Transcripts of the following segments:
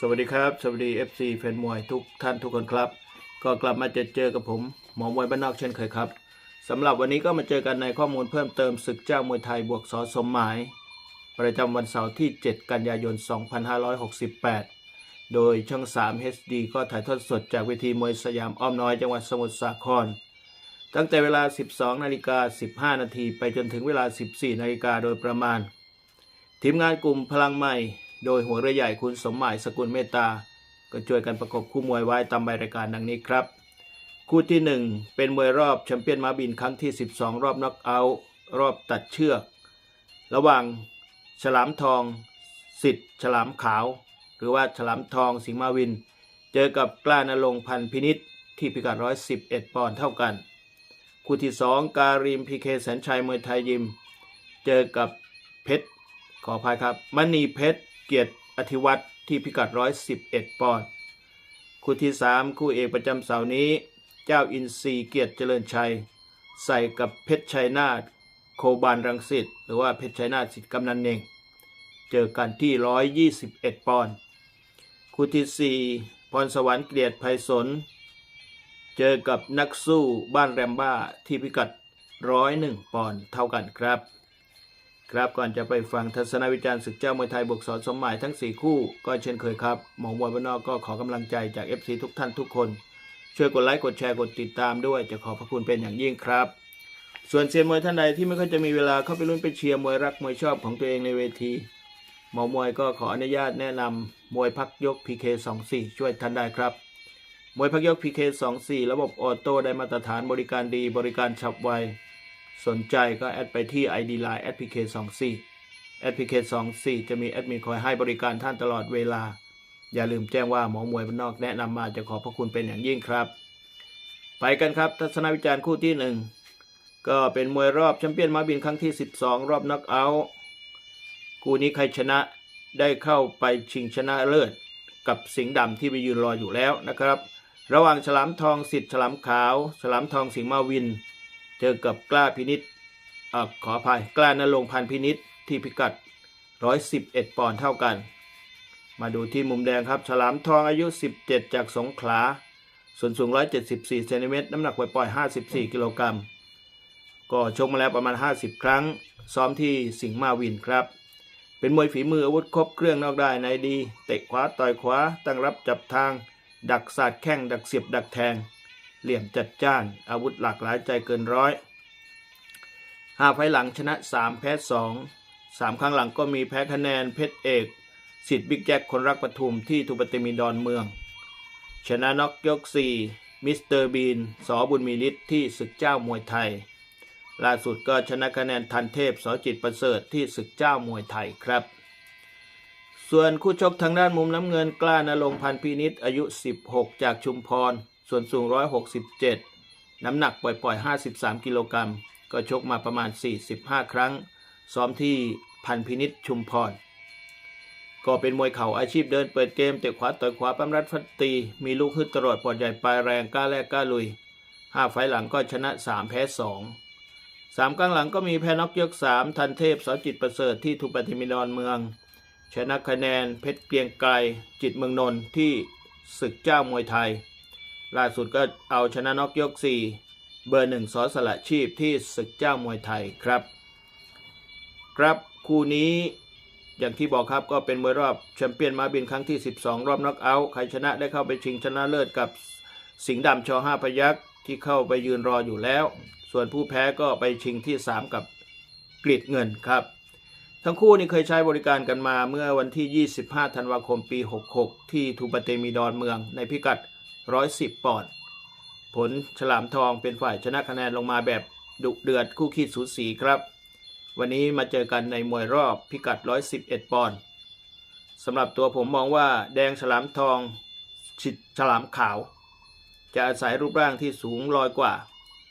สวัสดีครับ สวัสดี FC แฟนมวยทุกท่านทุกคนครับ ก็กลับมาเจอเจอกับผมหมอมวยบ้านนอกเช่นเคยครับสำหรับวันนี้ก็มาเจอกันในข้อมูลเพิ่มเติมศึกเจ้ามวยไทยบวกสอสมหมาย ประจำวันเสาร์ที่ 7 กันยายน 2568 โดยช่อง 3 HD ก็ถ่ายทอดสดจากเวทีมวยสยามอ้อมน้อยจังหวัดสมุทรสาคร ตั้งแต่เวลา 12นาฬิกา15นาทีไปจนถึงเวลา 14นาฬิกาโดยประมาณ ทีมงานกลุ่มพลังใหม่ โดยหัวเรือใหญ่คุณสมหมายสกุลเมตตา ก็ช่วยกันประกบคู่มวยไว้ตามใบรายการดังนี้ครับ คู่ที่ 1 เป็นมวยรอบแชมเปี้ยนม้าบินครั้งที่ 12 รอบน็อกเอาท์รอบตัดเชือก ระหว่างฉลามทองสิทธิ์ฉลามขาว หรือว่าฉลามทองสิงห์มาวิน เจอกับกล้านรงพันธ์พินิษที่พิกัด 111 ปอนด์เท่ากัน คู่ที่ 2 การีมพีเคแสนชัยมวยไทยยิม เจอกับเพชรขออภัยครับมณีเพชร เกียรติอธิวัตรที่พิกัด 111 ปอนด์คู่ที่ 3 คู่เอกประจำเสาร์นี้ เจ้าอินทรีเกียรติเจริญชัย ใส่กับเพชรชัยนาทโคบานรังสิตหรือว่าเพชรชัยนาทสิทธิ์กำนันเองเจอกันที่ 121 ปอนด์คู่ที่ 4 พรสวรรค์เกียรติไพศาลเจอกับนักสู้บ้านแรมบ้าที่พิกัด 101 ปอนด์เท่ากันครับ ครับก่อนจะไปฟังทัศนวิจารณ์ศึกเจ้ามวยไทยบวกสอนสมหมายทั้ง 4 คู่ ก็เช่นเคยครับหมอมวยบ้านนอกก็ขอกำลังใจจาก FC ทุกท่านทุกคน ช่วยกดไลค์กดแชร์กดติดตามด้วยจะขอพระคุณเป็นอย่างยิ่งครับ ส่วนเซียนมวยท่านใดที่ไม่ค่อยจะมีเวลาเข้าไปลุ้นไปเชียร์มวยรักมวยชอบของตัวเองในเวทีหมอมวยก็ขออนุญาตแนะนำมวยพักยก PK24 ช่วยท่านได้ครับมวยพักยก PK24 ระบบออโต้ได้มาตรฐานบริการดีบริการฉับไว สนใจก็แอดไปที่ ID Line PK24 PK24 จะมีแอดมินคอยให้บริการท่านตลอดเวลา อย่าลืมแจ้งว่าหมอมวยบ้านนอกแนะนำมาจะขอพระคุณเป็นอย่างยิ่งครับ ไปกันครับ ทัศนวิจารณ์คู่ที่หนึ่งก็เป็นมวยรอบแชมเปี้ยนมาบินครั้งที่ 12 รอบน็อกเอาท์คู่นี้ใครชนะได้เข้าไปชิงชนะเลิศกับสิงห์ดำที่ไปยืนรออยู่แล้วนะครับ ระหว่างฉลามทองสิทธิ์ฉลามขาว ฉลามทองสิงห์มาวิน เจอกับกล้าพินิษอขออภัยกล้านรงพันพินิษที่พิกัด 111 ปอนด์เท่ากัน มาดูที่มุมแดงครับ ฉลามทองอายุ 17 จากสงขลา ส่วนสูง 174 เซนติเมตร น้ำหนักปล่อยๆ54 กิโลกรัม ก็ชกมาแล้วประมาณ 50 ครั้ง ซ้อมที่สิงห์มาวินครับ เป็นมวยฝีมืออาวุธครบเครื่องนอกได้ในดี เตะขวาต่อยขวา ตั้งรับจับทาง ดักสาดแข้ง ดักเสียบ ดักแทง เหลี่ยมจัดจ้าน อาวุธหลากหลายใจเกินร้อยหาไฟหลังชนะ 3 แพ้2 3 ครั้งหลังก็มีแพ้คะแนนเพชรเอกสิทธิ์บิ๊กแจ็คคนรักปทุมที่ทุปติมีดอนเมือง ชนะน็อกยก 4 มิสเตอร์บีนสอบุญมีฤทธิ์ที่ศึกเจ้ามวยไทย ล่าสุดก็ชนะคะแนนทันเทพสอจิตประเสริฐที่ศึกเจ้ามวยไทยครับ ส่วนคู่ชกทางด้านมุมน้ำเงินกล้านรงค์พันธ์พินิษอายุ 16 จากชุมพร ส่วนสูง 167 น้ำหนักปล่อยๆ 53 กิโลกรัม ก็ชกมาประมาณ 45 ครั้ง ซ้อมที่พันพินิษชุมพร ก็เป็นมวยเข่าอาชีพเดินเปิดเกม เตะขวาต่อยขวาปั้มรัดฟัดตี มีลูกฮึดตลอดปอดใหญ่ปลายแรงกล้าแลกกล้าลุย 5 ไฟหลังก็ชนะ 3 แพ้ 2สามกลางหลังก็มีแพน็อกยกสามทันเทพสอจิตประเสริฐที่ทุปฏิมิดอนเมือง ชนะคะแนนเพชรเกรียงไกรจิตเมืองนนท์ที่ศึกเจ้ามวยไทย ล่าสุดก็เอาชนะน็อกยก 4 เบอร์หนึ่งสอสละชีพที่ศึกเจ้ามวยไทยครับ ครับคู่นี้อย่างที่บอกครับก็เป็นมวยรอบแชมเปี้ยนมาบินครั้งที่ 12 รอบน็อกเอาท์ใครชนะได้เข้าไปชิงชนะเลิศกับสิงห์ดำชอห้าพยักษ์ที่เข้าไปยืนรออยู่แล้ว ส่วนผู้แพ้ก็ไปชิงที่ 3 กับกรีดเงินครับ ทั้งคู่นี่เคยใช้บริการกันมาเมื่อวันที่ 25 ธันวาคมปี 66 ที่ทูปเตมีดอนเมืองในพิกัด 110 ปอนด์ผลฉลามทองเป็นฝ่ายชนะคะแนนลงมาแบบดุเดือดคู่ขี้สูสีครับ วันนี้มาเจอกันในมวยรอบพิกัด 111 ปอนด์สำหรับตัวผมมองว่าแดงฉลามทองฉิดฉลามขาว จะอาศัยรูปร่างที่สูงลอยกว่า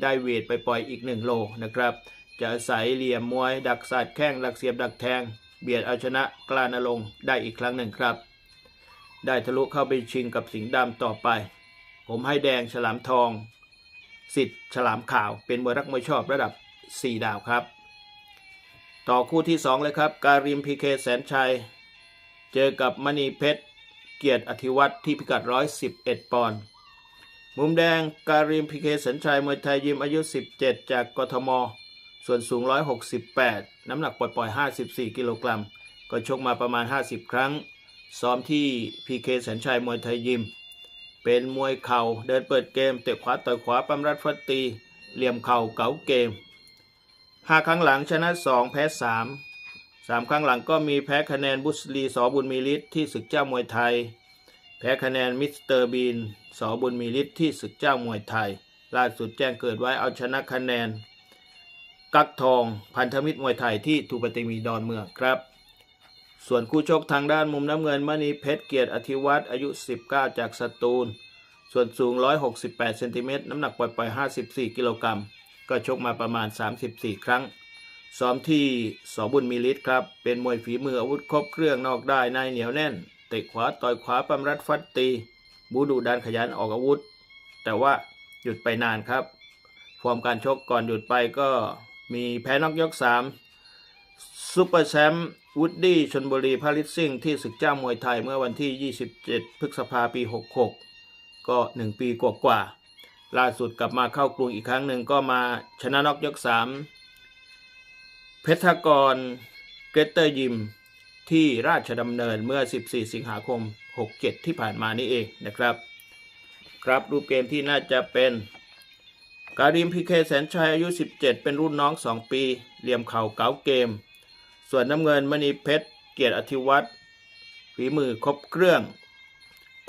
ได้เวทไปปล่อยอีก 1 โลนะครับ จะอาศัยเหลี่ยมมวย ดักสาดแข้งดักเสียบดักแทง เบียดเอาชนะกลานรงได้อีกครั้งหนึ่งครับ ได้ทะลุเข้าไปชิงกับสิงห์ดำต่อไป ผมให้แดงฉลามทอง สิทธิ์ฉลามขาว เป็นมวยรักมวยชอบระดับ 4 ดาวครับ ต่อคู่ที่ 2 เลยครับ การิมพีเคแสนชัย เจอกับมณีเพชร เกียรติอธิวัตรที่พิกัด 111 ปอนด์มุมแดงการิมพีเคแสัญชัยมวยไทยยิมอายุ 17 จากกทม ส่วนสูง 168 น้ำหนักปล่อยๆ54 กิโลกรัม ก็ชกมาประมาณ 50 ครั้ง ซ้อมที่พีเคแสัญชัยมวยไทยยิม เป็นมวยเข่าเดินเปิดเกมเตะขวาต่อยขวาปั๊มรัดฟัดตี เหลี่ยมเข่าเก๋าเกมห้าครั้งหลังชนะ 2 แพ้3สามครั้งหลังก็มีแพ้คะแนนบุสลีสอบุญมีฤทธิ์ที่ศึกเจ้ามวยไทย แพ้คะแนนมิสเตอร์บีนสอบุญมีฤทธิ์ที่ศึกเจ้ามวยไทย ล่าสุดแจ้งเกิดไว้เอาชนะคะแนน กักทองพันธมิตรมวยไทยที่ทูปติมีดอนเมืองครับ ส่วนคู่ชกทางด้านมุมน้ำเงินมณีเพชรเกียรติอธิวัตรอายุ 19 จากสตูล ส่วนสูง 168เซนติเมตรน้ำหนักปล่อยๆ54 กิโลกรัม ก็ชกมาประมาณ 34 ครั้ง ซ้อมที่สอบุญมีฤทธิ์ครับ เป็นมวยฝีมืออาวุธครบเครื่องนอกได้ในเหนียวแน่น เตะขวาต่อยขวาปั๊มรัดฟัดตีบูดูดันขยันออกอาวุธ แต่ว่าหยุดไปนานครับ ฟอร์มการชกก่อนหยุดไปก็มีแพ้นอกยก 3 ซูเปอร์แชมป์วูดดี้ชนบุรีพาริสซิ่งที่ศึกเจ้ามวยไทยเมื่อวันที่ 27 พฤษภาปี 66 ก็ 1 ปีกว่าๆล่าสุดกลับมาเข้ากรุงอีกครั้งหนึ่งก็มาชนะนอกยก 3 เพชรกรเกรเตอร์ยิม ที่ราชดำเนินเมื่อ 14 สิงหาคม 67 ที่ผ่านมานี้เองนะครับ ครับรูปเกมที่น่าจะเป็นการิมพีเคแสนชัยอายุ 17 เป็นรุ่นน้อง 2 ปี เหลี่ยมเข่าเก๋าเกม ส่วนน้ำเงินมณีเพชร เกียรติอธิวัตรฝีมือครบเครื่อง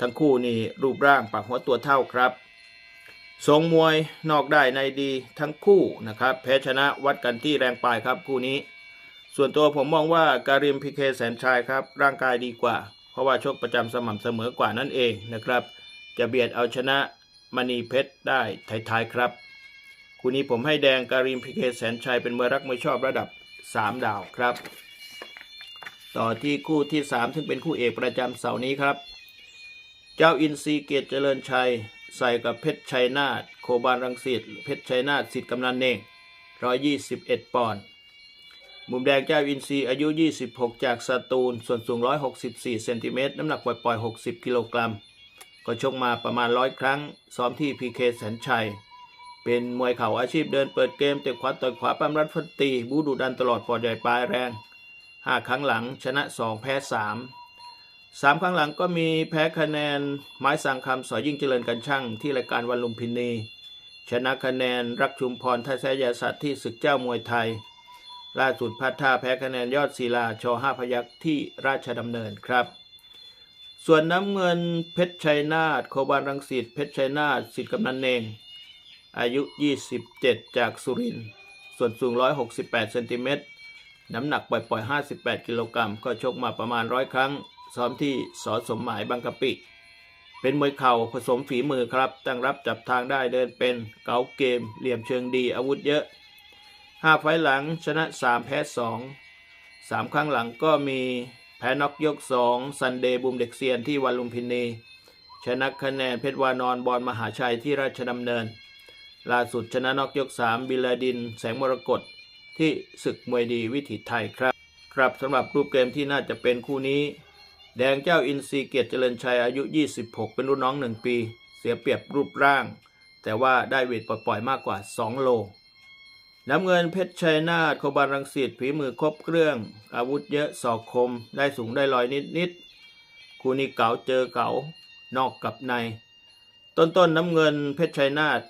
ทั้งคู่นี่รูปร่างปากหัวตัวเท่าครับทรงมวยนอกได้ในดีทั้งคู่นะครับแพ้ชนะวัดกันที่แรงปลายครับคู่นี้ ส่วนตัวผมมองว่าการิมพีเคแสนชัยครับ ร่างกายดีกว่า เพราะว่าชกประจำสม่ำเสมอกว่านั่นเองนะครับ จะเบียดเอาชนะมณีเพชรได้ท้ายๆครับ คู่นี้ผมให้แดงการิมพีเคแสนชัยเป็นมวยรักมวยชอบระดับ 3 ดาวครับ ต่อที่คู่ที่ 3 ซึ่งเป็นคู่เอกประจำเสาร์นี้ครับ เจ้าอินทรีเกียรติเจริญชัย ใส่กับเพชรชัยนาทโคบานรังสิตเพชรชัยนาทสิทธิ์กำนันเน่ง121 ปอนด์มุมแดงเจ้าอินทรีอายุ 26 จากสตูล ส่วนสูง 164 เซนติเมตรน้ำหนักปล่อย ๆ 60 กิโลกรัม ก็ชกมาประมาณ 100 ครั้ง ซ้อมที่พีเคแสนชัย เป็นมวยเข่าอาชีพเดินเปิดเกมเตะขวาต่อยขวาปั้มรัดฟันตีบูดูดันตลอดปอดใหญ่ปลายแรง 5 ครั้งหลังชนะ 2 แพ้3สามครั้งหลังก็มีแพ้คะแนนไม้สังคำสอยยิ่งเจริญกันช่างที่รายการวันลุมพินี ชนะคะแนนรักชุมพรทัศยาสัตว์ที่ศึกเจ้ามวยไทย ล่าสุดพัดท่าแพ้คะแนนยอดศิลาชห้าพยักที่ราชดำเนินครับส่วนน้ำเงินเพชรชัยนาทโคบานรังสิตเพชรชัยนาทสิทธิ์กำนันเนง อายุ 27 จากสุรินทร์ส่วนสูง 168เซนติเมตรน้ำหนักปล่อยๆ 58 กิโลกรัมก็ชกมาประมาณร้อยครั้ง ซ้อมที่สอสมหมายบางกะปิ เป็นมวยเข่าผสมฝีมือครับ ตั้งรับจับทางได้เดินเป็นเก๋าเกม เหลี่ยมเชิงดีอาวุธเยอะ 5 ไฟหลังชนะ 3 แพ้ 2 3 ครั้งหลังก็มีแพ้น็อกยก 2 ซันเดย์บูมเด็กเซียนที่วันลุมพินี ชนะคะแนนเพชรวานอนบอลมหาชัยที่ราชดำเนิน ล่าสุดชนะนอกยก 3 บิลาดิน แสงมรกตที่ศึกมวยดีวิถีไทยครับ ครับสำหรับรูปเกมที่น่าจะเป็นคู่นี้ แดงเจ้าอินทรีเกียรติเจริญชัยอายุ 26 เป็นรุ่นน้อง 1 ปี เสียเปรียบรูปร่าง แต่ว่าได้เวทปล่อยมากกว่า 2 โลน้ำเงินเพชรชัยนาทโคบานรังสิตฝีมือครบเครื่อง อาวุธเยอะศอกคม ได้สูงได้ลอยนิดๆคู่นี้เก๋าเจอเก๋านอกกับใน ต้นๆนน้ำเงินเพชรชัยนาท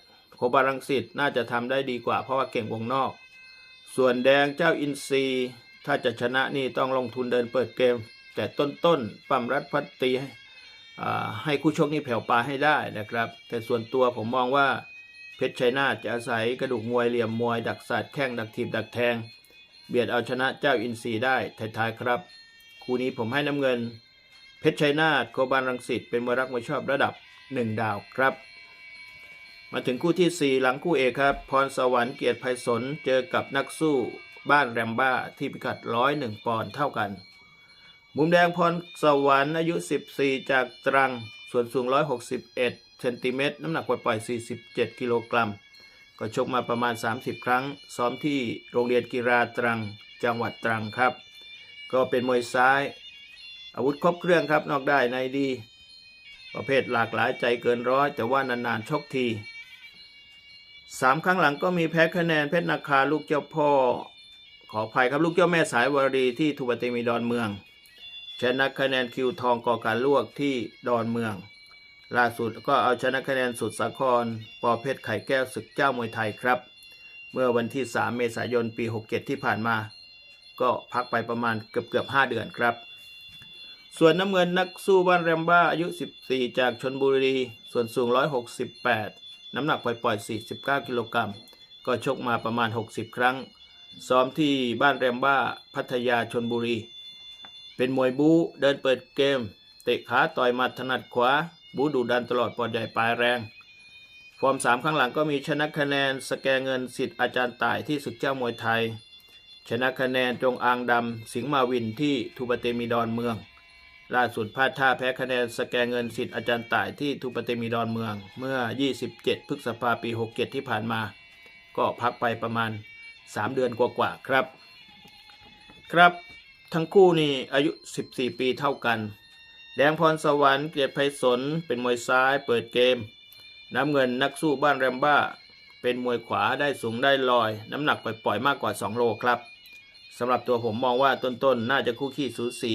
บารังสิตน่าจะทำได้ดีกว่าเพราะว่าเก่งวงนอก ส่วนแดงเจ้าอินทรีถ้าจะชนะนี่ต้องลงทุนเดินเปิดเกม แต่ต้นๆปั๊มรัดพัดตีให้ให้คู่ชกนี่แผ่วปลาให้ได้นะครับ แต่ส่วนตัวผมมองว่าเพชรชัยนาจะอาศัยกระดูกมวยเหลี่ยมมวย ดักศาสตร์แข้งดักถีบดักแทง เบียดเอาชนะเจ้าอินทรีได้ท้ายๆครับ คู่นี้ผมให้น้ำเงิน เพชรชัยนาโคบานรังสิตเป็นมวยรักมวยชอบระดับ 1 ดาวครับ มาถึงคู่ที่ 4 หลังคู่เอกครับ พรสวรรค์เกียรติไพศาลเจอกับนักสู้บ้านแรมบ้าที่พิกัด 101 ปอนด์เท่ากัน มุมแดงพรสวรรค์อายุ 14 จากตรัง ส่วนสูง 161 เซนติเมตร น้ำหนักปล่อย 47 กิโลกรัม ก็ชกมาประมาณ 30 ครั้ง ซ้อมที่โรงเรียนกีฬาตรัง จังหวัดตรังครับ ก็เป็นมวยซ้าย อาวุธครบเครื่องครับ นอกได้ในดี ประเภทหลากหลายใจเกินร้อย แต่ว่านานๆชกที สามครั้งหลังก็มีแพ้คะแนนเพชรนาคาลูกเจ้าพ่อ ขออภัยครับลูกเจ้าแม่สายวารีที่ทุบเตมีดอนเมือง ชนะคะแนนคิวทองก่อการลวกที่ดอนเมือง ล่าสุดก็เอาชนะคะแนนสุดสาครปอเพชรไข่แก้วศึกเจ้ามวยไทยครับ เมื่อวันที่ 3 เมษายนปี 67 ที่ผ่านมา ก็พักไปประมาณเกือบเกือบ5เดือนครับ ส่วนน้ำเงินนักสู้บ้านแรมบ้าอายุ 14 จากชนบุรี ส่วนสูง 168 น้ำหนักปล่อยๆ49 กิโลกรัม ก็ชกมาประมาณ 60 ครั้ง ซ้อมที่บ้านแรมบ้าพัทยาชนบุรี เป็นมวยบู๊เดินเปิดเกม เตะขาต่อยมัดถนัดขวา บู๊ดุดันตลอดปอดใหญ่ปลายแรง ฟอร์มสามครั้งหลังก็มีชนะคะแนนสแกเงินสิทธิ์อาจารย์ต่ายที่ศึกเจ้ามวยไทย ชนะคะแนนจงอางดำสิงห์มาวินที่ทูปเตมีดอนเมือง ล่าสุดพลาดท่าแพ้คะแนนสแกเงินสิทธิ์อาจารย์ต่ายที่ทูปเตมีดอนเมือง เมื่อ 27 พฤษภาปี 67 ที่ผ่านมา ก็พักไปประมาณ 3 เดือนกว่าๆครับ ครับทั้งคู่นี่อายุ 14 ปีเท่ากัน แดงพรสวรรค์เกียรติไพศาลเป็นมวยซ้ายเปิดเกม น้ำเงินนักสู้บ้านแรมบ้า เป็นมวยขวาได้สูงได้ลอย น้ำหนักปล่อยๆมากกว่า 2 โลครับสำหรับตัวผมมองว่าต้นๆน่าจะคู่ขี้สูสี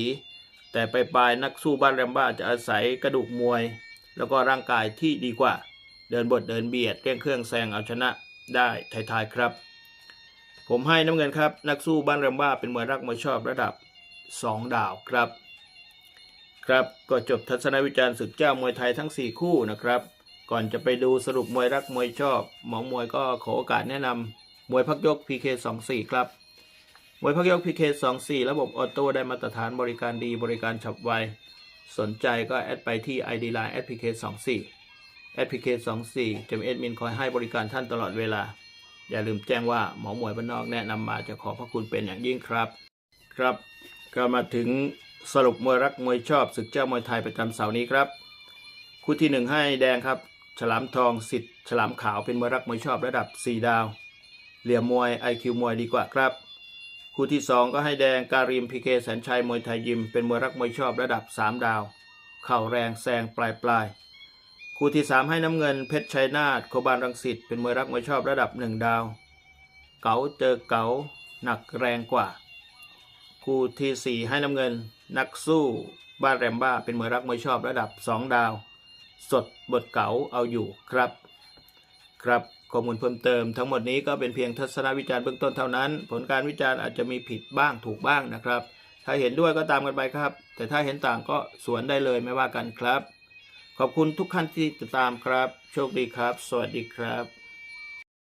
แต่ไปปลายนักสู้บ้านแรมบ้าจะอาศัยกระดูกมวย แล้วก็ร่างกายที่ดีกว่า เดินบทเดินเบียดเร่งเครื่องแซงเอาชนะได้ท้ายๆครับ ผมให้น้ำเงินครับ นักสู้บ้านแรมบ้าเป็นมวยรักมวยชอบระดับ 2 ดาวครับ ครับก็จบทัศนวิจารณ์ศึกเจ้ามวยไทยทั้ง 4 คู่นะครับ ก่อนจะไปดูสรุปมวยรักมวยชอบ หมอมวยก็ขอโอกาสแนะนำมวยพักยก PK24 ครับ มวยพักยก PK24 ระบบออโต้ได้มาตรฐานบริการดีบริการฉับไว สนใจก็แอดไปที่ ID Line PK24 PK24 จะมีแอดมินคอยให้บริการท่านตลอดเวลา อย่าลืมแจ้งว่าหมอหมวยบ้านนอกแนะนำมาจะขอพระคุณเป็นอย่างยิ่งครับ ครับ ก็มาถึงสรุปมวยรักมวยชอบศึกเจ้ามวยไทยประจำเสาร์นี้ครับ คู่ที่หนึ่งให้แดงครับ ฉลามทองสิทธิ์ฉลามขาวเป็นมวยรักมวยชอบระดับ 4 ดาว เหลี่ยมมวย IQ มวยดีกว่าครับ คู่ที่สองก็ให้แดงการีมพีเคแสนชัยมวยไทยยิม เป็นมวยรักมวยชอบระดับ 3 ดาว เข่าแรงแซงปลายปลายๆคู่ที่สามให้น้ำเงินเพชรชัยนาทโคบานรังสิตเป็นมวยรักมวยชอบระดับ 1 ดาว เก๋าเจอเก๋าหนักแรงกว่า คู่ที่ 4 ให้น้ำเงิน นักสู้บ้านแรมบ้าเป็นมวยรักมวยชอบระดับ 2 ดาว สดบทเก๋าเอาอยู่ครับ ครับ ข้อมูลเพิ่มเติมทั้งหมดนี้ก็เป็นเพียงทัศนวิจารณ์เบื้องต้นเท่านั้น ผลการวิจารณ์อาจจะมีผิดบ้างถูกบ้างนะครับ ถ้าเห็นด้วยก็ตามกันไปครับ แต่ถ้าเห็นต่างก็สวนได้เลยไม่ว่ากันครับ ขอบคุณทุกท่านที่ติดตามครับ โชคดีครับ สวัสดีครับ